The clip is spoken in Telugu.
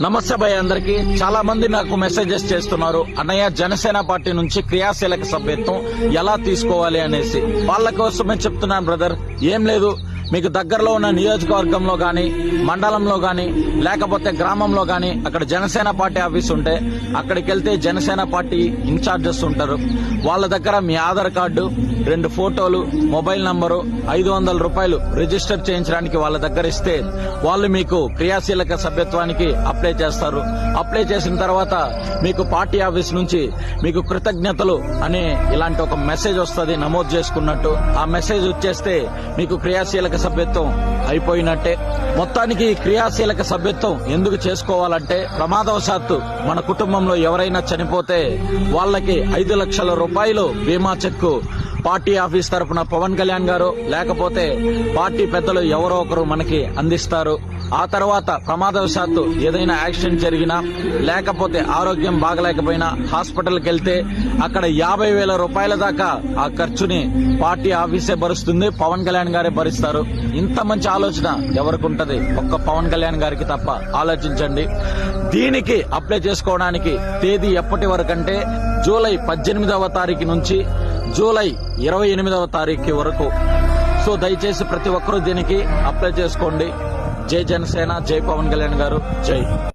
నమస్తే భయ్ అందరికి. చాలా మంది నాకు మెసేజెస్ చేస్తున్నారు. అన్నయ్య జనసేన పార్టీ నుంచి క్రియాశీలక సభ్యత్వం ఎలా తీసుకోవాలి అనేసి. వాళ్ళ కోసమే చెప్తున్నాను బ్రదర్ ఏం లేదు. మీకు దగ్గరలో ఉన్న నియోజకవర్గంలో కానీ మండలంలో కానీ లేకపోతే గ్రామంలో కానీ అక్కడ జనసేన పార్టీ ఆఫీస్ ఉంటే అక్కడికి వెళ్తే జనసేన పార్టీ ఇన్ఛార్జెస్ ఉంటారు. వాళ్ళ దగ్గర మీ ఆధార్ కార్డు రెండు ఫోటోలు మొబైల్ నంబరు ఐదు వందల రూపాయలు రిజిస్టర్ చేయించడానికి వాళ్ళ దగ్గర ఇస్తే వాళ్ళు మీకు క్రియాశీలక సభ్యత్వానికి అప్లై చేస్తారు. అప్లై చేసిన తర్వాత మీకు పార్టీ ఆఫీస్ నుంచి మీకు కృతజ్ఞతలు అనే ఇలాంటి ఒక మెసేజ్ వస్తుంది నమోదు చేసుకున్నట్టు. ఆ మెసేజ్ వచ్చేస్తే మీకు క్రియాశీలక సభ్యత్వం అయిపోయినట్టే. మొత్తానికి క్రియాశీలక సభ్యత్వం ఎందుకు చేసుకోవాలంటే ప్రమాదవశాత్తు మన కుటుంబంలో ఎవరైనా చనిపోతే వాళ్ళకి ఐదు లక్షల రూపాయలు బీమా చెక్కు పార్టీ ఆఫీస్ తరఫున పవన్ కళ్యాణ్ గారు లేకపోతే పార్టీ పెద్దలు ఎవరో ఒకరు మనకి అందిస్తారు. ఆ తర్వాత ప్రమాదవశాత్తు ఏదైనా యాక్సిడెంట్ జరిగినా లేకపోతే ఆరోగ్యం బాగలేకపోయినా హాస్పిటల్కి వెళ్తే అక్కడ యాభై వేల రూపాయల దాకా ఆ ఖర్చుని పార్టీ ఆఫీసే భరుస్తుంది పవన్ కళ్యాణ్ గారే భరిస్తారు. ఇంత మంచి ఆలోచన ఎవరికి ఉంటది? ఒక్క పవన్ కళ్యాణ్ గారికి తప్ప ఆలోచించండి. దీనికి అప్లై చేసుకోవడానికి తేదీ ఎప్పటి వరకంటే జూలై పద్దెనిమిదవ తారీఖు నుంచి జూలై ఇరవై ఎనిమిదవ తారీఖు వరకు. సో దయచేసి ప్రతి ఒక్కరూ దీనికి అప్లై చేసుకోండి. జై జనసేన జై పవన్ కళ్యాణ్ గారు. జై.